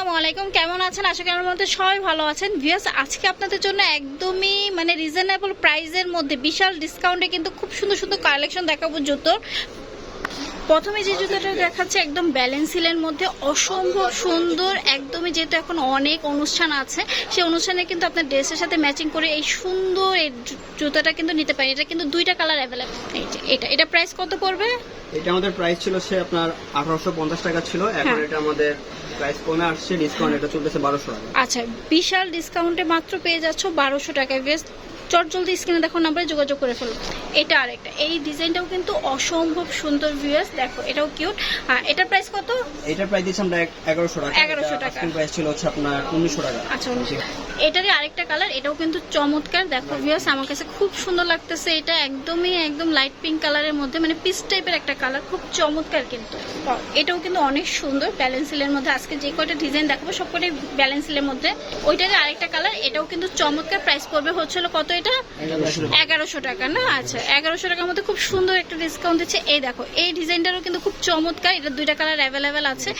আসসালামু আলাইকুম। কেমন আছেন? আশা করি আমার মধ্যে সবাই ভালো আছেন। ভিউয়ার্স, আজকে আপনাদের জন্য একদমই মানে রিজনেবল প্রাইসের মধ্যে বিশাল ডিসকাউন্টে কিন্তু খুব সুন্দর সুন্দর কালেকশন দেখাবো জুতোর প্রথমে যে জুতোটা দেখাচ্ছে একদম ব্যালেন্স ব্যালেন্সিলের মধ্যে অসম্ভব সুন্দর একদমই যেহেতু এখন অনেক অনুষ্ঠান আছে সেই অনুষ্ঠানে কিন্তু আপনার ড্রেসের সাথে ম্যাচিং করে এই সুন্দর এই জুতোটা কিন্তু নিতে পারেন। এটা কিন্তু দুইটা কালার অ্যাভেলেবল এটা এটা প্রাইস কত পড়বে? এটা আমাদের প্রাইস ছিল সে আপনার আঠারোশো পঞ্চাশ টাকা ছিল। এখন হ্যাঁ। এটা আমাদের প্রাইস কমে আসছে ডিসকাউন্ট এটা চলতেছে বারোশো টাকা। আচ্ছা বিশাল ডিসকাউন্টে মাত্র পেয়ে যাচ্ছ বারোশো টাকায়। বেশ চট জলদি স্ক্রিনে দেখো নাম্বারে যোগাযোগ করে ফেলো। এটা আরেকটা। এই ডিজাইনটাও কিন্তু অসম্ভব সুন্দর ভিউয়ার্স দেখো এটাও কিউট আর এটার প্রাইস কত? এটার প্রাইস দিচ্ছি আমরা এগারোশো টাকা। 1100 টাকা। প্রাইস ছিল হচ্ছে আপনার উনিশশো টাকা। আচ্ছা উনিশশো। এটারই আরেকটা কালার এটাও কিন্তু চমৎকার। দেখো ভিউয়ার্স আমার কাছে খুব সুন্দর লাগতেছে এটা। একদমই একদম লাইট পিঙ্ক কালারের মধ্যে মানে পিস টাইপের একটা কালার খুব চমৎকার কিন্তু। এটাও কিন্তু অনেক সুন্দর ব্যালেন্সিলের মধ্যে। আজকে যে কয়টা ডিজাইন দেখাবো সব কটাই ব্যালেন্সিলের মধ্যে। ওইটারই আরেকটা কালার এটাও কিন্তু চমৎকার। প্রাইস পড়বে হচ্ছিল কত এটা? এগারোশো টাকা না? আচ্ছা এগারোশো টাকার মধ্যে খুব সুন্দর একটা ডিসকাউন্ট দিচ্ছে। এই দেখো, এই ডিজাইনটারও কিন্তু খুব চমৎকার, এটা দুইটা কালার অ্যাভেলেবেল আছে।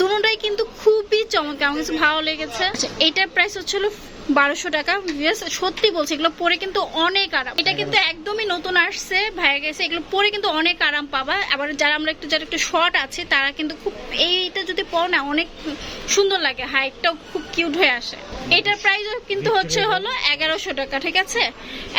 দুটোটাই কিন্তু খুবই চমৎকার, আমার কাছে ভালো লেগেছে। আচ্ছা এটার প্রাইস হচ্ছিল বারোশো টাকা সত্যি বলছি, এগুলো পরে কিন্তু অনেক আরাম। এটা কিন্তু একদমই নতুন আসছে, ভাইয়া গেছে, এগুলো পরে কিন্তু অনেক আরাম পাবা। আবার যারা আমরা একটু, যারা একটু শর্ট আছে, তারা কিন্তু খুব, এইটা যদি পরো না, অনেক সুন্দর লাগে। হাইটটাও খুব কিউট হয়ে আসে। এটার প্রাইসও কিন্তু হচ্ছে হলো এগারোশো টাকা, ঠিক আছে?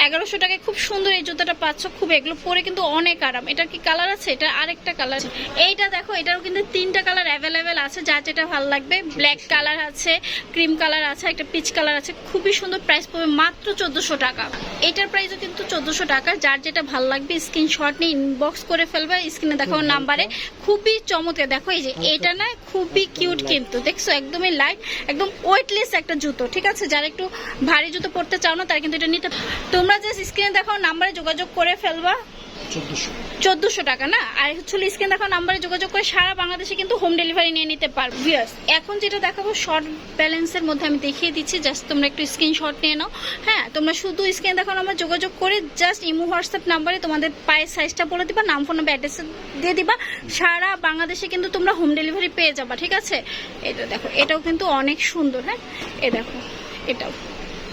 এগারোশো টাকায় খুব সুন্দর এই জুতাটা পাচ্ছ, খুব এগুলো পরে কিন্তু অনেক আরাম। এটার কি কালার আছে? এটা আরেকটা কালার আছে। এইটা দেখো, এটারও কিন্তু তিনটা কালার অ্যাভেলেবেল আছে, যার যেটা ভালো লাগবে। ব্ল্যাক কালার আছে ক্রিম কালার আছে, একটা পিচ কালার আছে খুবই সুন্দর প্রাইস পড়বে মাত্র চোদ্দশো টাকা। এটার প্রাইসও কিন্তু চোদ্দশো টাকা। যার যেটা ভালো লাগবে স্ক্রিনশট নিয়ে ইনবক্স করে ফেলবে স্ক্রিনে দেখো নাম্বারে খুবই চমৎকার। দেখো এই যে এটা না খুবই কিউট কিন্তু। দেখছ একদমই লাইট একদম ওয়েটলেস একটা জুতো ঠিক আছে? যারা একটু ভারী জুতো পরতে চাও না তারা কিন্তু এটা নিতে তোমরা যে স্ক্রিনে দেখো নাম্বারে যোগাযোগ করে ফেলবা। চোদ্দশো। টাকা, না? আর হচ্ছে স্ক্রিন দেখো নাম্বারে যোগাযোগ করে সারা বাংলাদেশে কিন্তু হোম ডেলিভারি নিয়ে নিতে পারবে এখন যেটা দেখাবো শর্ট ব্যালেন্সের মধ্যে আমি দেখিয়ে দিচ্ছি। জাস্ট তোমরা একটু স্ক্রিনশট নিয়ে নাও। হ্যাঁ তোমরা শুধু স্ক্রিন দেখো নাম্বার যোগাযোগ করে জাস্ট ইমো হোয়াটসঅ্যাপ নাম্বারে তোমাদের পায়ের সাইজটা বলে দিবা, নাম ফোন নাম্বার অ্যাড্রেস দিয়ে দিবা। সারা বাংলাদেশে কিন্তু তোমরা হোম ডেলিভারি পেয়ে যাবা, ঠিক আছে? এটা দেখো, এটাও কিন্তু অনেক সুন্দর হ্যাঁ? এ দেখো, এটাও।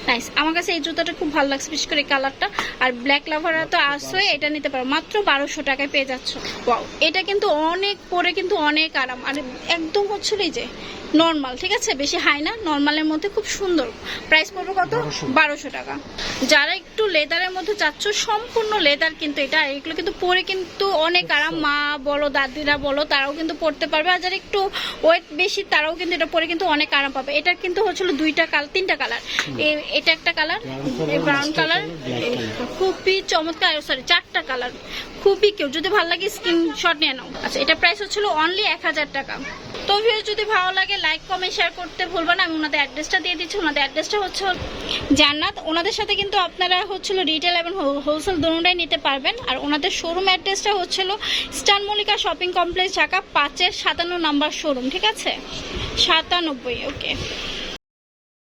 নাইস আমার কাছে এই জুতাটা খুব ভালো লাগছে বিশেষ করে কালারটা। আর ব্ল্যাক লাভাররা তো আসবে এটা নিতে পারো। মাত্র বারোশো টাকায় পেয়ে যাচ্ছ। ওয়াও এটা কিন্তু অনেক পরে কিন্তু অনেক আরাম। আর একদম হচ্ছিল এই যে নর্মাল ঠিক আছে? বেশি হাই না নর্মালের মধ্যে খুব সুন্দর। প্রাইস পড়বে কত? বারোশো। টাকা। যারা একটু লেদারের মধ্যে চাচ্ছ সম্পূর্ণ লেদার কিন্তু এটা। এগুলো কিন্তু পরে কিন্তু অনেক আরাম। মা বলো দাদিরা বলো তারাও কিন্তু পড়তে পারবে। আর যারা একটু ওয়েট বেশি তারাও কিন্তু এটা পরে কিন্তু অনেক আরাম পাবে। এটা কিন্তু হচ্ছিল দুইটা কালার তিনটা কালার। এটা একটা কালার ব্রাউন কালার খুবই চমৎকার সরি চারটা কালার খুবই কেউ যদি ভালো লাগে স্ক্রিনশট নিয়ে নাও। আচ্ছা এটা প্রাইস হচ্ছিল অনলি এক হাজার টাকা। তো ভিডিও যদি ভালো লাগে লাইক কমেন্ট শেয়ার করতে ভুলবেন আমি ওনাদের অ্যাড্রেসটা দিয়ে দিচ্ছি। ওনাদের অ্যাড্রেসটা হচ্ছে জান্নাত। ওনাদের সাথে কিন্তু আপনারা হচ্ছিল রিটেল এবং হোলসেল দুটাই নিতে পারবেন। আর ওনাদের শোরুম অ্যাড্রেসটা হচ্ছিল স্টান মল্লিকা শপিং কমপ্লেক্স ঢাকা পাঁচের সাতান্ন নাম্বার শোরুম ঠিক আছে? সাতানব্বই ওকে